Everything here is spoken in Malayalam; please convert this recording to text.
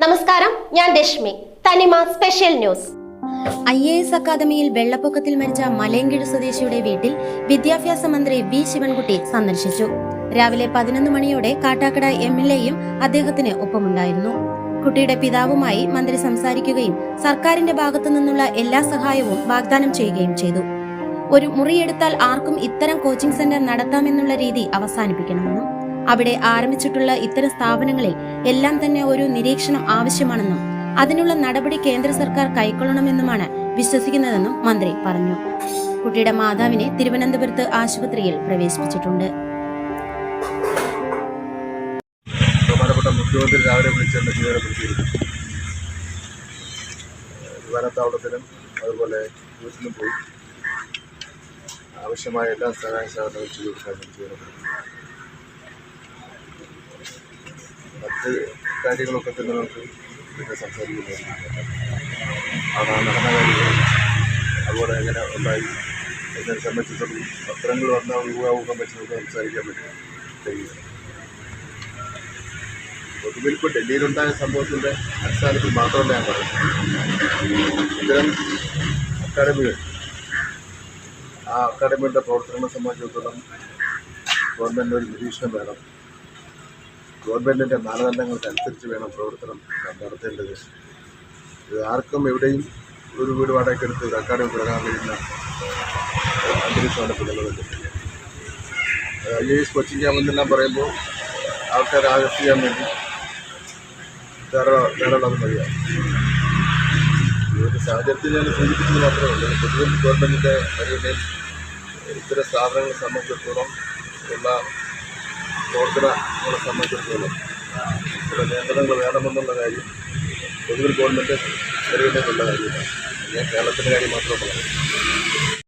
നമസ്കാരം ഞാൻ Reshmi. Thanima special news. I A S അക്കാദമിയിൽ വെള്ളപ്പൊക്കത്തിൽ മരിച്ച മലയങ്കിഴ് സ്വദേശിയുടെ വീട്ടിൽ വിദ്യാഭ്യാസ മന്ത്രി വി ശിവൻകുട്ടി സന്ദർശിച്ചു. രാവിലെ പതിനൊന്ന് മണിയോടെ കാട്ടാക്കട എം എൽ എയും അദ്ദേഹത്തിന് ഒപ്പമുണ്ടായിരുന്നു. കുട്ടിയുടെ പിതാവുമായി മന്ത്രി സംസാരിക്കുകയും സർക്കാരിന്റെ ഭാഗത്തു നിന്നുള്ള എല്ലാ സഹായവും വാഗ്ദാനം ചെയ്യുകയും ചെയ്തു. ഒരു മുറിയെടുത്താൽ ആർക്കും ഇത്തരം കോച്ചിംഗ് സെന്റർ നടത്താമെന്നുള്ള രീതി അവസാനിപ്പിക്കണമെന്നും അവിടെ ആരംഭിച്ചിട്ടുള്ള ഇത്തരം സ്ഥാപനങ്ങളിൽ എല്ലാം തന്നെ ഒരു നിരീക്ഷണം ആവശ്യമാണെന്നും അതിനുള്ള നടപടി കേന്ദ്ര സർക്കാർ കൈക്കൊള്ളണമെന്നുമാണ് വിശ്വസിക്കുന്നതെന്നും മന്ത്രി പറഞ്ഞു. കുട്ടിയുടെ മാതാവിനെ തിരുവനന്തപുരത്ത് ആശുപത്രിയിൽ പ്രവേശിപ്പിച്ചിട്ടുണ്ട്. അതുപോലെ വീട്ടിലും പോയി. ആവശ്യമായ എല്ലാ സഹായ സഹകരണവും ചെയ്തു കൊടുക്കാൻ ചുമതലപ്പെടുത്തി മറ്റ് കാര്യങ്ങളൊക്കെ തന്നെ നമുക്ക് പിന്നെ സംസാരിക്കുന്നത് അതാണ് നടന്ന കാര്യങ്ങൾ. അതുപോലെ എങ്ങനെ ഉണ്ടായി എന്നെ സംബന്ധിച്ചിടത്തോളം പത്രങ്ങൾ വന്നാൽ ഒഴിവാക്കാൻ പറ്റുന്നത് സംസാരിക്കാൻ പറ്റും. പൊതുവിൽ ഇപ്പോൾ ഡൽഹിയിലുണ്ടായ സംഭവത്തിന്റെ അടിസ്ഥാനത്തിൽ മാത്രമല്ല ഞാൻ പറയുന്നത്. ഇത്തരം അക്കാഡമികൾ ആ അക്കാഡമിയുടെ പ്രവർത്തനങ്ങളെ സംബന്ധിച്ചിടത്തോളം ഗവൺമെന്റ് ഒരു നിരീക്ഷണം വേണം. ഗവൺമെന്റിന്റെ മാനദണ്ഡങ്ങൾക്ക് അനുസരിച്ച് വേണം പ്രവർത്തനം നടത്തേണ്ടത്. ഇത് ആർക്കും എവിടെയും ഒരു വീട് വാടകയ്ക്കെടുത്ത് ഒരു അക്കാഡമി തുടങ്ങാൻ കഴിയുന്ന അന്തരീക്ഷമാണ് നിലനിൽക്കുന്നത്. ഐ എ എസ് കോച്ചിങ് ക്യാമ്പെന്നെല്ലാം പറയുമ്പോൾ ആൾക്കാരെ ആകർഷിക്കാൻ വേണ്ടി ധാരാളം ധാരാളം അത് മതിയാവും ഈ ഒരു സാഹചര്യത്തിൽ ഞാൻ സൂചിപ്പിച്ചത് മാത്രമേ ഉള്ളൂ. പൊതുവെ ഗവൺമെന്റിന്റെ പരിഗണനയിൽ ഇത്തരം സ്ഥാപനങ്ങളെ സംബന്ധിച്ചിടത്തോളം ഉള്ള പ്രവർത്തനങ്ങളെ സംബന്ധിച്ചിടത്തോളം ചില നിയന്ത്രണങ്ങൾ വേണമെന്നുള്ള കാര്യം പൊതുവിൽ ഗവൺമെന്റ് പരിഗണനയിലുള്ള കാര്യമാണ്. ഞാൻ കേരളത്തിന്റെ കാര്യം മാത്രമേ പറയുന്നത്